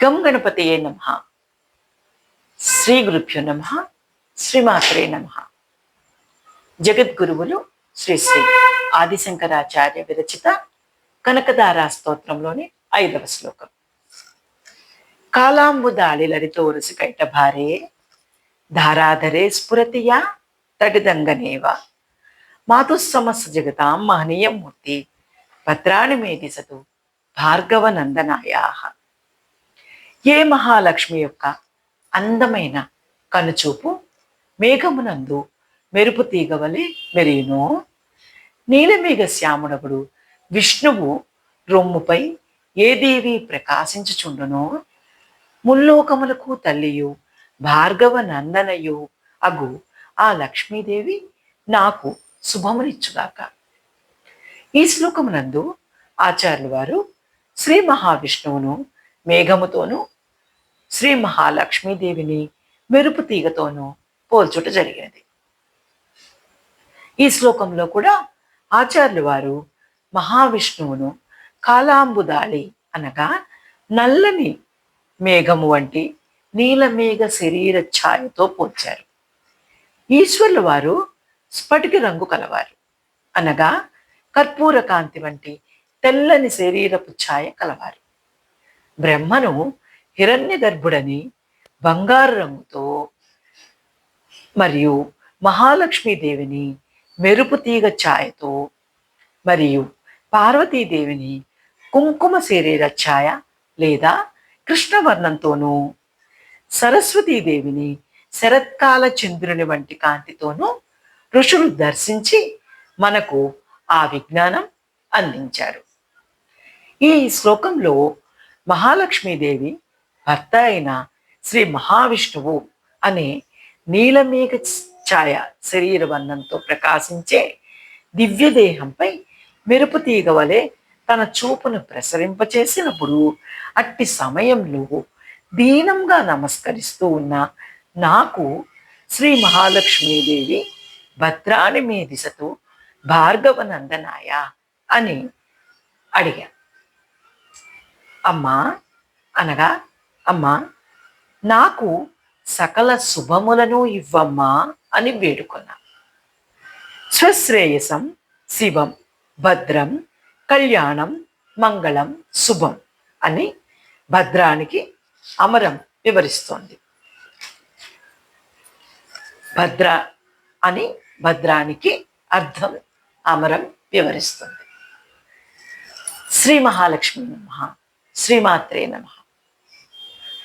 గం గణపతియే నమ. శ్రీ గురుభ్యో నమ. శ్రీమాత్రే నమ. జగద్గురువులు శ్రీ శ్రీ ఆదిశంకరాచార్య విరచిత కనకదారా స్తోత్రంలోని ఐదవ శ్లోకం. కాలాంబుదాళి లరితోరసి కైట భారే ధారాధరే స్ఫురతియా తటిదంగనేవ మాతుస్సమస్త జగతాం మహనీయం మూర్తి భద్రాణి మే దిశతు భార్గవ నందనాయాహ ఏ మహాలక్ష్మి యొక్క అందమైన కనుచూపు మేఘమునందు మెరుపు తీగవలే మెరీను నీలమేఘ శ్యాముడగుడు విష్ణువు రొమ్ముపై ఏ దేవి ప్రకాశించుచుండునో? ముల్లోకములకు తల్లియు భార్గవ నందనయు అగు ఆ లక్ష్మీదేవి నాకు శుభమునిచ్చుగాక. ఈ శ్లోకమునందు ఆచార్యులు వారు శ్రీ మహావిష్ణువును మేఘముతోనూ శ్రీ మహాలక్ష్మీదేవిని మెరుపు తీగతోనూ పోల్చుట జరిగినది. ఈ శ్లోకంలో కూడా ఆచార్యులు వారు మహావిష్ణువును కాలాంబుదాళి అనగా నల్లని మేఘము వంటి నీలమేఘ శరీర ఛాయతో పోల్చారు. ఈశ్వరుల వారు స్ఫటిక రంగు కలవారు అనగా కర్పూర కాంతి వంటి తెల్లని శరీరపు ఛాయ కలవారు. బ్రహ్మను హిరణ్య గర్భుడని బంగారు రంగుతో మరియు మహాలక్ష్మీదేవిని మెరుపు తీగ ఛాయతో మరియు పార్వతీదేవిని కుంకుమ శరీర ఛాయ లేదా కృష్ణవర్ణంతోనూ సరస్వతీదేవిని శరత్కాల చంద్రుని వంటి కాంతితోనూ ఋషులు దర్శించి మనకు ఆ విజ్ఞానం అందించారు. ఈ శ్లోకంలో మహాలక్ష్మీదేవి భర్త అయిన శ్రీ మహావిష్ణువు అనే నీలమేఘ ఛాయ శరీర వర్ణంతో ప్రకాశించే దివ్యదేహంపై మెరుపు తీగ వలె తన చూపును ప్రసరింపచేసినప్పుడు అట్టి సమయంలో దీనంగా నమస్కరిస్తూ ఉన్న నాకు శ్రీ మహాలక్ష్మీదేవి భద్రాని మీ దిశతో భార్గవ నందనాయ అని అడిగాను అమ్మా అనగా అమ్మా నాకు సకల శుభములను ఇవ్వమ్మా అని వేడుకున్నా. స్వశ్రేయసం శివం భద్రం కళ్యాణం మంగళం శుభం అని భద్రానికి అమరం వివరిస్తోంది. భద్ర అని భద్రానికి అర్థం అమరం వివరిస్తుంది. శ్రీ మహాలక్ష్మి మహా శ్రీమాత్రే నమ.